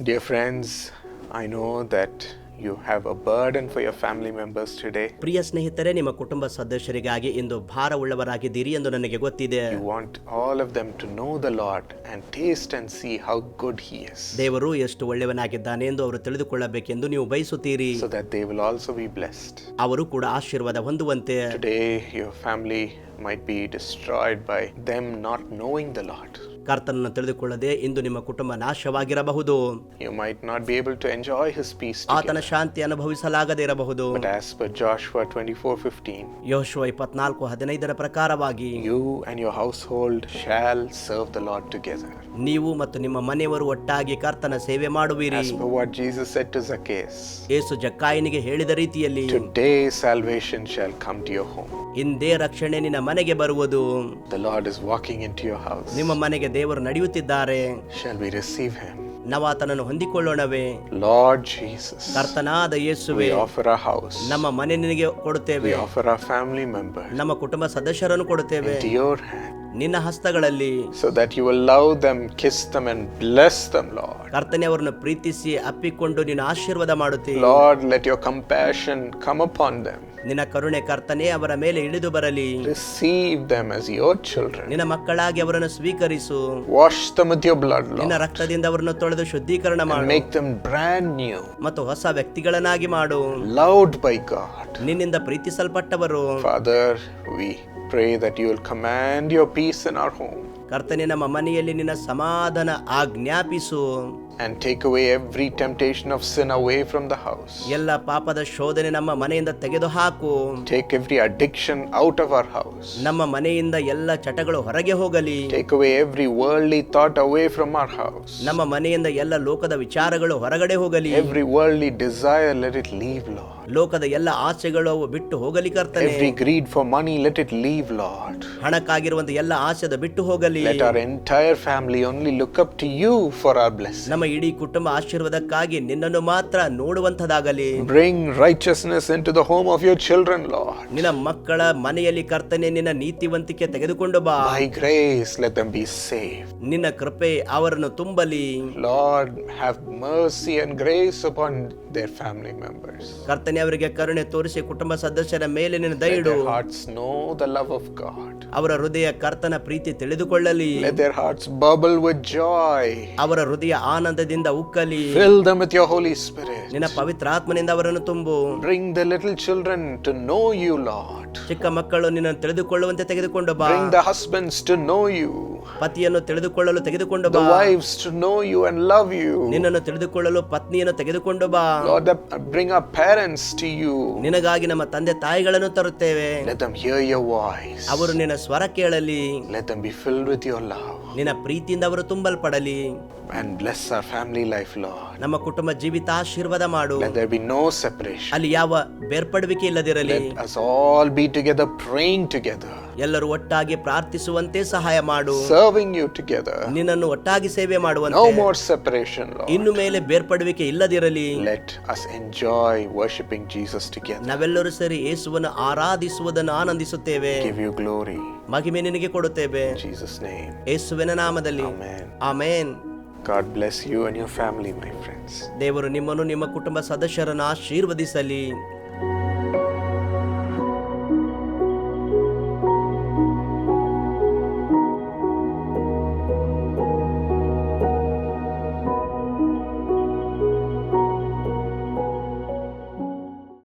Dear friends, I know that you have a burden for your family members today. ಪ್ರಿಯ ಸ್ನೇಹಿತರೆ ನಿಮ್ಮ ಕುಟುಂಬ ಸದಸ್ಯರಿಗಾಗಿ ಇಂದು ಭಾರವುಳ್ಳವರಾಗಿದ್ದೀರಿ ಎಂದು ನನಗೆ ಗೊತ್ತಿದೆ You want all of them to know the Lord and taste and see how good He is, ದೇವರು ಎಷ್ಟು ಒಳ್ಳೆಯವನಾಗಿದ್ದಾನೆ ಎಂದು ಅವರು ತಿಳಿದುಕೊಳ್ಳಬೇಕೆಂದು ನೀವು ಬಯಸುತ್ತೀರಿ so that they will also be blessed. ಅವರು ಕೂಡ ಆಶೀರ್ವಾದ ಹೊಂದುವಂತೆ Today, your family might be destroyed by them not knowing the Lord. ಕರ್ತನನ್ನು ತಿಳಿದುಕೊಳ್ಳದೆ ಇಂದು ನಿಮ್ಮ ಕುಟುಂಬ ನಾಶವಾಗಿರಬಹುದು You might not be able to enjoy His peace. ಆತನ ಶಾಂತಿ ಅನುಭವಿಸಲಾಗದೇ ಇರಬಹುದು But as per Joshua 24:15, ಯೋಶುವ ಇಪ್ಪತ್ನಾಲ್ಕು ಹದಿನೈದರ ಪ್ರಕಾರವಾಗಿ you and your household shall serve the Lord together. ನೀವು ಮತ್ತು ನಿಮ್ಮ ಮನೆಯವರು ಒಟ್ಟಾಗಿ ಕರ್ತನ ಸೇವೆ ಮಾಡುವಿರಿ As per what Jesus said to Zacchaeus, ಏಸು ಜಕ್ಕಾಯನಿಗೆ ಹೇಳಿದ ರೀತಿಯಲ್ಲಿ Today salvation shall come to your home. ಇಂದೇ ರಕ್ಷಣೆ ನಿನ್ನ ಮನೆಗೆ ಬರುವುದು The Lord is walking into your house. ನಿಮ್ಮ ಮನೆಗೆ ದೇವರು ನಡೆಯುತ್ತಿದ್ದಾರೆ. ನವಾತನನ್ನು ಹೊಂದಿಕೊಳ್ಳೋಣವೇ? ಲಾರ್ಡ್ ಜೀಸಸ್ ಕರ್ತನಾದ ಯೇಸುವೇ ವಿ ಆಫರ್ ಹೌಸ್ ನಮ್ಮ ಮನೆ ನಿನಗೆ ಕೊಡುತ್ತೇವೆ. ವಿ ಆಫರ್ ಫ್ಯಾಮಿಲಿ ಮೆಂಬರ್ಸ್ ನಮ್ಮ ಕುಟುಂಬ ಸದಸ್ಯರನ್ನು ಕೊಡುತ್ತೇವೆ. ಇನ್ ಯುವರ್ ಹ್ಯಾಂಡ್ ನಿನ್ನ ಹಸ್ತಗಳಲ್ಲಿ. So that you will love them kiss them and bless them lord ಕರ್ತನೇ ಅವರನ್ನು ಪ್ರೀತಿಸಿ ಅಪ್ಪಿಕೊಂಡು ನಿನ್ನ ಆಶೀರ್ವಾದ ಮಾಡುತ್ತಿ. Lord let your compassion come upon them ನಿನ್ನ ಕರುಣೆ ಕರ್ತನೆ ಅವರ ಮೇಲೆ ಇಳಿದು ಬರಲಿ. Receive them as your children ನಿನ್ನ ಮಕ್ಕಳಾಗಿ ಅವರನ್ನು ಸ್ವೀಕರಿಸು. Wash them with your blood lord ನಿನ್ನ ರಕ್ತದಿಂದ ಅವರನ್ನು ತೊಳೆದು ಶುದ್ಧೀಕರಣ ಮಾಡು. ಮೇಕ್ ದೆಮ್ ಬ್ರ್ಯಾಂಡ್ ನ್ಯೂ ಮತ್ತು ಹೊಸ ವ್ಯಕ್ತಿಗಳನ್ನಾಗಿ ಮಾಡು. ಲೌಡ್ ಬೈ ಗಾಡ್ ನಿನ್ನಿಂದ ಪ್ರೀತಿಸಲ್ಪಟ್ಟವರು. Father we pray that you will command your peace peace in our home ಕರ್ತನೆ ನಮ್ಮ ಮನೆಯಲ್ಲಿ ನಿನ್ನ ಸಮಾಧಾನ ಆಜ್ಞಾಪಿಸು and take away every temptation of sin away from the house. ಎಲ್ಲ ಪಾಪದ ಶೋಧನೆ ನಮ್ಮ ಮನೆಯಿಂದ ತೆಗೆದುಹಾಕು Take every addiction out of our house. ನಮ್ಮ ಮನೆಯಿಂದ ಎಲ್ಲ ಚಟಗಳು ಹೊರಗೆ ಹೋಗಲಿ Take away every worldly thought away from our house. ನಮ್ಮ ಮನೆಯಿಂದ ಎಲ್ಲ ಲೋಕದ ವಿಚಾರಗಳು ಹೊರಗಡೆ ಹೋಗಲಿ Every worldly desire, let it leave, Lord. ಲೋಕದ ಎಲ್ಲ ಆಸೆಗಳು ಅವು ಬಿಟ್ಟು ಹೋಗಲಿ ಕರ್ತನೆ Every greed for money, let it leave, Lord. ಹಣಕ್ಕಾಗಿರುವಂತ ಎಲ್ಲ ಆಸೆದ ಬಿಟ್ಟು ಹೋಗಲಿ Let our entire family only look up to you for our blessing. ನಮ್ಮ ಇಡೀ ಕುಟುಂಬ ಆಶೀರ್ವಾದಕ್ಕಾಗಿ ನಿನ್ನನ್ನು ಮಾತ್ರ ನೋಡುವಂತದಾಗಲಿ Bring righteousness into the home of your children, Lord. ನಿನ್ನ ಮಕ್ಕಳ ಮನೆಯಲ್ಲಿ ಕರ್ತನೆ ನಿನ್ನ ನೀತಿವಂತಿಕೆ ತೆಗೆದುಕೊಂಡು ಬಾ By grace, let them be saved. ನಿನ್ನ ಕೃಪೆ ಅವರನ್ನು ತುಂಬಲಿ Lord, have mercy and grace upon their family members. ಕರ್ತನೆ ಅವರಿಗೆ ಕರುಣೆ ತೋರಿಸಿ ಕುಟುಂಬ ಸದಸ್ಯರ ಮೇಲೆ ನಿನ್ನ ದಯೆ ದಯಡು hearts hearts know the love of God. ಅವರ ಹೃದಯ ಕರ್ತನ ಪ್ರೀತಿ ತಿಳಿದುಕೊಳ್ಳಲಿ Let their hearts bubble with joy. ಅವರ ಹೃದಯ ಆನಂದದಿಂದ Ukkali Fill them with your Holy Spirit. ನಿನ್ನ ಪವಿತ್ರಾತ್ಮನಿಂದ ಅವರನ್ನು ತುಂಬು Bring the little children to know you, Lord. ಚಿಕ್ಕ ಮಕ್ಕಳು ನಿನ್ನನ್ನು ತಿಳಿದುಕೊಳ್ಳುವಂತೆ ತೆಗೆದುಕೊಂಡು ಬಾ Bring the husbands to know you, ಪತಿಯನ್ನು ತಿಳಿದುಕೊಳ್ಳಲು ತೆಗೆದುಕೊಂಡು the ಬಾ wives to know you and love you. ನಿನ್ನನ್ನು ತಿಳಿದುಕೊಳ್ಳಲು ಪತ್ನಿಯನ್ನು ತೆಗೆದುಕೊಂಡು ಬಾ Lord, that- bring our parents to you. ನಿನಗಾಗಿ ನಮ್ಮ ತಂದೆ ತಾಯಿಗಳನ್ನು ತರುತ್ತೇವೆ Let them hear your voice. ಅವರು ನಿನ್ನ ಸ್ವರ ಕೇಳಲಿ Let them be filled with your love. ನಿನ್ನ ಪ್ರೀತಿಯಿಂದ ಅವರು ತುಂಬಲ್ಪಡಲಿ And bless our family life, Lord. ನಮ್ಮ ಕುಟುಂಬ ಜೀವಿತ ಆಶೀರ್ವಾದ ಮಾಡು Let there be no separation. ಅಲ್ಲಿ ಯಾವ ಬೇರ್ಪಡುವಿಕೆ ಇಲ್ಲದಿರಲಿ Let us all be together, praying together, ಎಲ್ಲರೂ ಒಟ್ಟಾಗಿ ಪ್ರಾರ್ಥಿಸುವಂತೆ ಸಹಾಯ ಮಾಡು. ಸರ್ವಿಂಗ್ ಯು ಟುಗೆದರ್ ನಿನ್ನನ್ನು ಒಟ್ಟಾಗಿ ಸೇವೆ ಮಾಡುವಂತೆ. ನೋ ಮೋರ್ ಸೆಪರೇಷನ್ ಲಾರ್ಡ್ ಇನ್ನು ಮೇಲೆ ಬೇರ್ಪಡುವಿಕೆ ಇಲ್ಲದಿರಲಿ. Let us enjoy worshiping jesus together. ನಾವೆಲ್ಲರೂ ಸೇರಿ ಯೇಸುವನ್ನ ಆರಾಧಿಸುವುದನ್ನು ಆನಂದಿಸುತ್ತೇವೆ. ಗಿವ್ ಯು ಗ್ಲೋರಿ ಮಹಿಮೆ ನಿನಗೆ ಕೊಡುತ್ತೇವೆ. ಜೀಸಸ್ ನೇಮ್ ಯೇಸುವಿನ ನಾಮದಲ್ಲಿ. Amen amen. God bless you and your family my friends. ದೇವರು ನಿಮ್ಮನ್ನು ನಿಮ್ಮ ಕುಟುಂಬ ಸದಸ್ಯರನ್ನು ಆಶೀರ್ವದಿಸಲಿ.